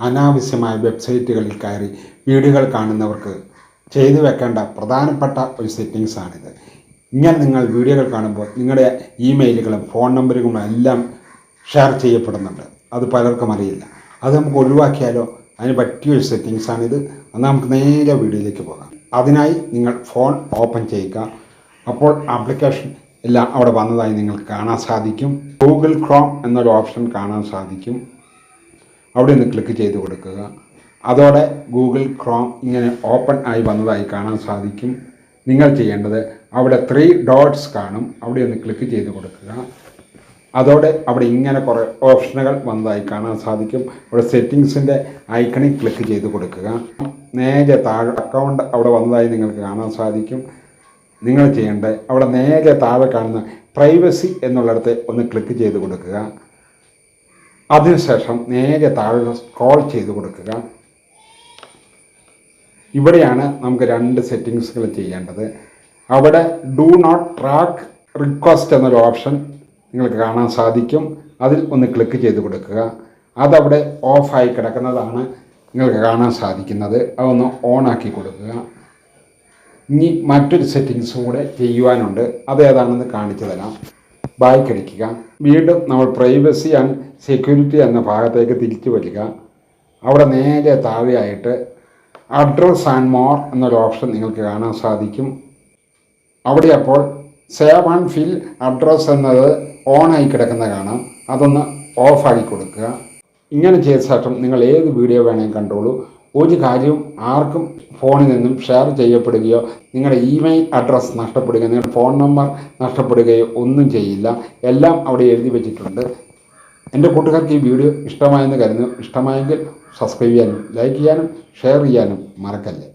അനാവശ്യമായ വെബ്സൈറ്റുകളിൽ കയറി വീഡിയോകൾ കാണുന്നവർക്ക് ചെയ്തു വെക്കേണ്ട പ്രധാനപ്പെട്ട ഒരു സെറ്റിങ്സാണിത് ഇങ്ങനെ നിങ്ങൾ വീഡിയോകൾ കാണുമ്പോൾ നിങ്ങളുടെ ഇമെയിലുകളും ഫോൺ നമ്പറുകളും എല്ലാം ഷെയർ ചെയ്യപ്പെടുന്നുണ്ട്. അത് പലർക്കും അറിയില്ല. അത് നമുക്ക് ഒഴിവാക്കിയാലോ? അതിന് പറ്റിയ ഒരു സെറ്റിങ്സാണിത് എന്നാൽ നമുക്ക് നേരെ വീഡിയോയിലേക്ക് പോകാം. അതിനായി നിങ്ങൾ ഫോൺ ഓപ്പൺ ചെയ്യുക. അപ്പോൾ ആപ്ലിക്കേഷൻ എല്ലാം അവിടെ വന്നതായി നിങ്ങൾക്ക് കാണാൻ സാധിക്കും. ഗൂഗിൾ ക്രോം എന്നൊരു ഓപ്ഷൻ കാണാൻ സാധിക്കും. അവിടെ ഒന്ന് ക്ലിക്ക് ചെയ്ത് കൊടുക്കുക. അതോടെ ഗൂഗിൾ ക്രോം ഇങ്ങനെ ഓപ്പൺ ആയി വന്നതായി കാണാൻ സാധിക്കും. നിങ്ങൾ ചെയ്യേണ്ടത് അവിടെ ത്രീ ഡോട്ട്സ് കാണും. അവിടെ ഒന്ന് ക്ലിക്ക് ചെയ്ത് കൊടുക്കുക. അതോടെ അവിടെ ഇങ്ങനെ കുറേ ഓപ്ഷനുകൾ വന്നതായി കാണാൻ സാധിക്കും. അവിടെ സെറ്റിങ്സിന്റെ ഐക്കണിൽ ക്ലിക്ക് ചെയ്ത് കൊടുക്കുക. നേരെ താഴെ അക്കൗണ്ട് അവിടെ വന്നതായി നിങ്ങൾക്ക് കാണാൻ സാധിക്കും. നിങ്ങൾ ചെയ്യേണ്ടത് അവിടെ നേരെ താഴെ കാണുന്ന പ്രൈവസി എന്നുള്ളിടത്ത് ഒന്ന് ക്ലിക്ക് ചെയ്ത് കൊടുക്കുക. അതിനുശേഷം നേരെ താഴെ സ്ക്രോൾ ചെയ്ത് കൊടുക്കുക. ഇവിടെയാണ് നമുക്ക് രണ്ട് സെറ്റിങ്സുകൾ ചെയ്യേണ്ടത്. അവിടെ ഡു നോട്ട് ട്രാക്ക് റിക്വസ്റ്റ് എന്നൊരു ഓപ്ഷൻ നിങ്ങൾക്ക് കാണാൻ സാധിക്കും. അതിൽ ഒന്ന് ക്ലിക്ക് ചെയ്ത് കൊടുക്കുക. അതവിടെ ഓഫായി കിടക്കുന്നതാണ് നിങ്ങൾക്ക് കാണാൻ സാധിക്കുന്നത്. അതൊന്ന് ഓണാക്കി കൊടുക്കുക. ഇനി മറ്റൊരു സെറ്റിങ്സും കൂടെ ചെയ്യുവാനുണ്ട്. അതേതാണെന്ന് കാണിച്ചു തരാം. ബാക്ക് അടിക്കുക വീണ്ടും നമ്മൾ പ്രൈവസി ആൻഡ് സെക്യൂരിറ്റി എന്ന ഭാഗത്തേക്ക് തിരിച്ചു വരിക. അവിടെ നേരെ താഴെയായിട്ട് അഡ്രസ് ആൻഡ് മോർ എന്നൊരു ഓപ്ഷൻ നിങ്ങൾക്ക് കാണാൻ സാധിക്കും. അവിടെ അപ്പോൾ സേവ് ആൻഡ് ഫിൽ അഡ്രസ് എന്നത് ഓണായി കിടക്കുന്ന കാണാം. അതൊന്ന് ഓഫാക്കി കൊടുക്കുക. ഇങ്ങനെ ചെയ്ത ശേഷം നിങ്ങൾ ഏത് വീഡിയോ വേണമെങ്കിൽ കണ്ടോളൂ. ഒരു കാര്യവും ആർക്കും ഫോണിൽ നിന്നും ഷെയർ ചെയ്യപ്പെടുകയോ നിങ്ങളുടെ ഇമെയിൽ അഡ്രസ്സ് നഷ്ടപ്പെടുകയോ നിങ്ങളുടെ ഫോൺ നമ്പർ നഷ്ടപ്പെടുകയോ ഒന്നും ചെയ്യില്ല. എല്ലാം അവിടെ എഴുതി വെച്ചിട്ടുണ്ട്. എന്റെ കൂട്ടുകാർക്ക് ഈ വീഡിയോ ഇഷ്ടമായെന്ന് കരുതുന്നു. ഇഷ്ടമായെങ്കിൽ സബ്സ്ക്രൈബ് ചെയ്യാനും ലൈക്ക് ചെയ്യാനും ഷെയർ ചെയ്യാനും മറക്കല്ലേ.